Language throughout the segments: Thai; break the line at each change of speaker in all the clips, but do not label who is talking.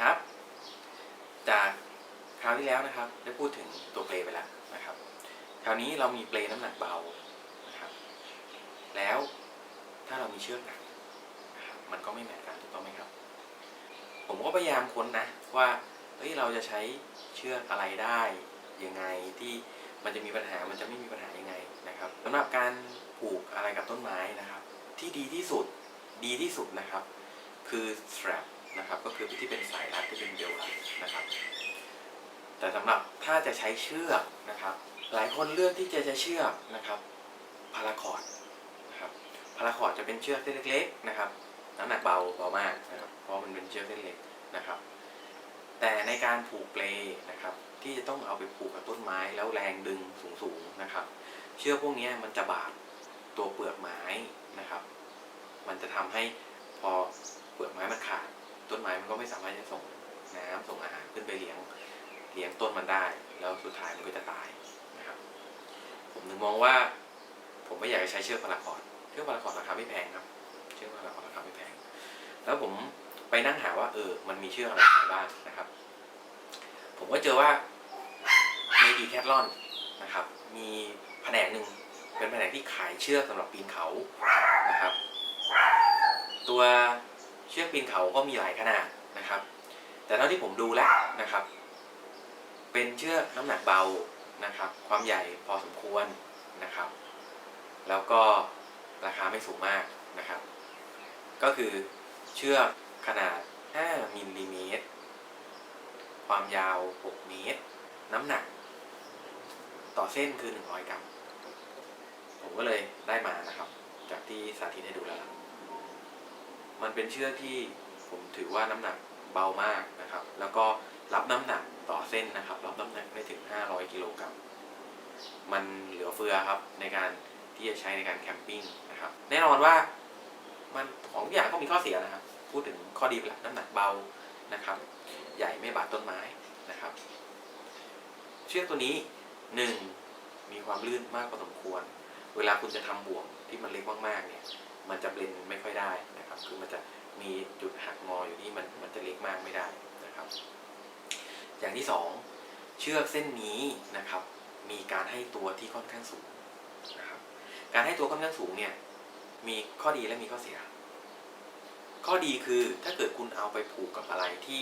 ครับ จากคราวที่แล้วนะครับได้พูดถึงตัวเปลไปแล้วนะครับ คราวนี้เรามีเปลน้ำหนักเบานะครับ แล้วถ้าเรามีเชือกหนักมันก็ไม่แมทกันถูกต้องไหมครับ ผมก็พยายามค้นนะว่าเฮ้ยเราจะใช้เชือกอะไรได้ยังไงที่มันจะมีปัญหามันจะไม่มีปัญหายังไงนะครับสำหรับการผูกอะไรกับต้นไม้นะครับ ที่ดีที่สุดดีที่สุดนะครับ คือ strap นะครับ ก็คือที่เป็นสายรัดที่เป็นเบลรัดนะครับ แต่สำหรับถ้าจะใช้เชือกนะครับ หลายคนเลือกที่จะใช้เชือกนะครับพาราคอร์ดนะครับพาราคอร์ดจะเป็นเชือกเส้นเล็กๆนะครับน้ำหนักเบาเบามากนะครับ เพราะมันเป็นเชือกเส้นเล็กนะครับ แต่ในการผูกเปลนะครับ ที่จะต้องเอาไปผูกกับต้นไม้แล้วแรงดึงสูงๆนะครับ เชือกพวกนี้มันจะบาดตัวเปลือกไม้นะครับ มันจะทำให้พอเปลือกไม้มันขาด ต้นไม้มันก็ไม่สามารถจะส่งน้ำส่งอาหารขึ้นไปเลี้ยงเลี้ยงต้นมันได้ แล้วสุดท้ายมันก็จะตายนะครับ ผมถึงมองว่า ผมไม่อยากจะใช้เชือกพาราคอร์ดเชือกพาราคอร์ดราคาไม่แพงครับ เชือกพาราคอร์ดราคาไม่แพง แล้วผมไปนั่งหาว่า เออ มันมีเชือกอะไรขายบ้างนะครับ ผมก็เจอว่าในดีแคทลอนนะครับ มีแผนกหนึ่งเป็นแผนกที่ขายเชือกสำหรับปีนเขานะครับ ตัว เชือกปีนเขาก็มีหลายขนาดนะครับ แต่เท่าที่ผมดูแล้วนะครับ เป็นเชือกน้ำหนักเบานะครับ ความใหญ่พอสมควรนะครับ แล้วก็ราคาไม่สูงมากนะครับ ก็คือเชือกขนาด 5มิลลิเมตร ความยาว 6 เมตร น้ำหนัก ต่อเส้นคือ 100 กรัม ผมก็เลยได้มานะครับ จากที่สาธิตให้ดูแล้ว มันเป็นเชือกที่ผมถือว่าน้ำหนักเบามากนะครับ แล้วก็รับน้ำหนักต่อเส้นนะครับ รับน้ำหนักได้ถึง 500 กิโลกรัมมันเหลือเฟือครับในการที่จะใช้ในการแคมปิ้งนะครับ แน่นอนว่ามันของทุกอย่างก็มีข้อเสียนะครับ พูดถึงข้อดีไปแล้วน้ำหนักเบานะครับ ใหญ่ไม่บาดต้นไม้นะครับ เชือกตัวนี้หนึ่งมีความลื่นมากพอสมควร เวลาคุณจะทำบ่วงที่มันเล็กมากๆเนี่ย มันจะเบลนไม่ค่อยได้นะครับ คือมันจะมีจุดหักงออยู่ที่มันมันจะเล็กมากไม่ได้นะครับ อย่างที่สองเชือกเส้นนี้นะครับ มีการให้ตัวที่ค่อนข้างสูงนะครับ การให้ตัวค่อนข้างสูงเนี่ยมีข้อดีและมีข้อเสีย ข้อดีคือถ้าเกิดคุณเอาไปผูกกับอะไรที่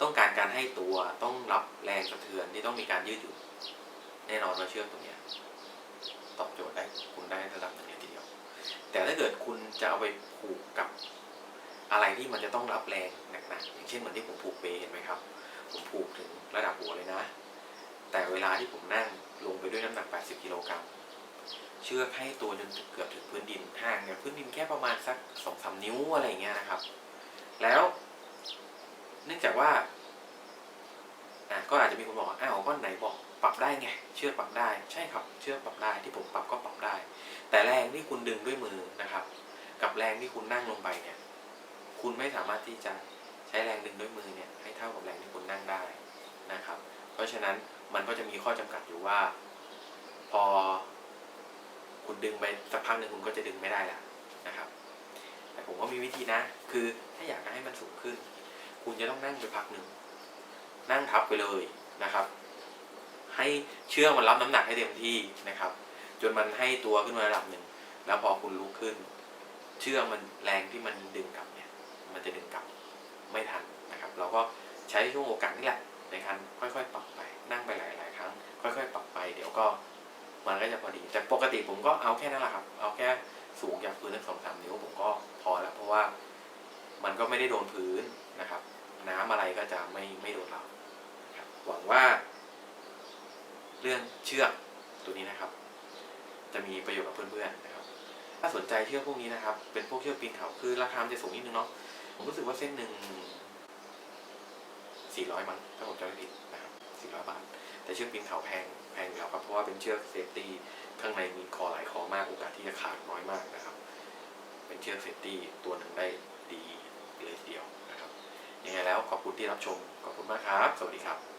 ต้องการการให้ตัวต้องรับแรงสะเทือนที่ต้องมีการยืดหยุ่นแน่นอนว่าเชือกตัวนี้ตอบโจทย์ได้คุณได้ระดับหนึ่งทีเดียว แต่ถ้าเกิดคุณจะเอาไปผูกกับอะไรที่มันจะต้องรับแรงหนักๆอย่างเช่นเหมือนที่ผมผูกเปเห็นไหมครับ ผมผูกถึงระดับหัวเลยนะ แต่เวลาที่ผมนั่งลงไปด้วยน้ำหนัก 80 กิโลกรัมเชือกให้ตัวจนเกือบถึงพื้นดินห่างจากพื้นดินแค่ประมาณสักสองสานิ้วอะไรอย่างเงี้ยนะครับ แล้ว เนื่องจากว่าอะก็อาจจะมีคนบอกอ้าวก็ไหนบอก ปรับได้ไง เชือกปรับได้ใช่ครับ เชือกปรับได้ที่ผมปรับก็ปรับได้ แต่แรงที่คุณดึงด้วยมือนะครับ กับแรงที่คุณนั่งลงไปเนี่ย คุณไม่สามารถที่จะใช้แรงดึงด้วยมือเนี่ยให้เท่ากับแรงที่คุณนั่งได้นะครับ เพราะฉะนั้นมันก็จะมีข้อจำกัดอยู่ว่า พอ คุณดึงไปสักพักหนึ่งคุณก็จะดึงไม่ได้ละนะครับ แต่ผมก็มีวิธีนะ คือถ้าอยากให้มันสูงขึ้น คุณจะต้องนั่งไปพักหนึ่งนั่งทับไปเลยนะครับ ให้เชือกมันรับน้ำหนักให้เต็มที่นะครับ จนมันให้ตัวขึ้นมาระดับหนึ่ง แล้วพอคุณลุกขึ้น เชือกมันแรงที่มันดึงกลับเนี่ย มันจะดึงกลับไม่ทันนะครับ เราก็ใช้ช่วงโอกาสนี่แหละในการค่อยๆปรับไป นั่งไปหลาย ๆ ครั้ง ค่อยๆ ปรับไป เดี๋ยวก็มันก็จะพอดี แต่ปกติผมก็เอาแค่นั้นแหละครับ เอาแค่สูงจากพื้นสักสองสามนิ้วผมก็พอแล้ว เพราะว่ามันก็ไม่ได้โดนพื้นนะครับ น้ำอะไรก็จะไม่ไม่โดนเราหวังว่า เรื่องเชือกตัวนี้นะครับ จะมีประโยชน์กับเพื่อนๆนะครับ ถ้าสนใจเชือกพวกนี้นะครับ เป็นพวกเชือกปีนเขาคือราคาจะสูงนิดนึงเนาะผมรู้สึกว่าเส้นหนึ่งสี่ร้อยมั้งถ้าผมจำไม่ผิดนะครับสี่ร้อยบาท แต่เชือกปีนเขาแพงแพงอยู่แล้วครับเพราะว่าเป็นเชือกเซฟตี้ข้างในมีคอหลายคอมากโอกาสที่จะขาดน้อยมากนะครับ เป็นเชือกเซฟตี้ตัวหนึ่งได้ดีเลยทีเดียวนะครับยังไงแล้วขอบคุณที่รับชมขอบคุณมากครับ สวัสดีครับ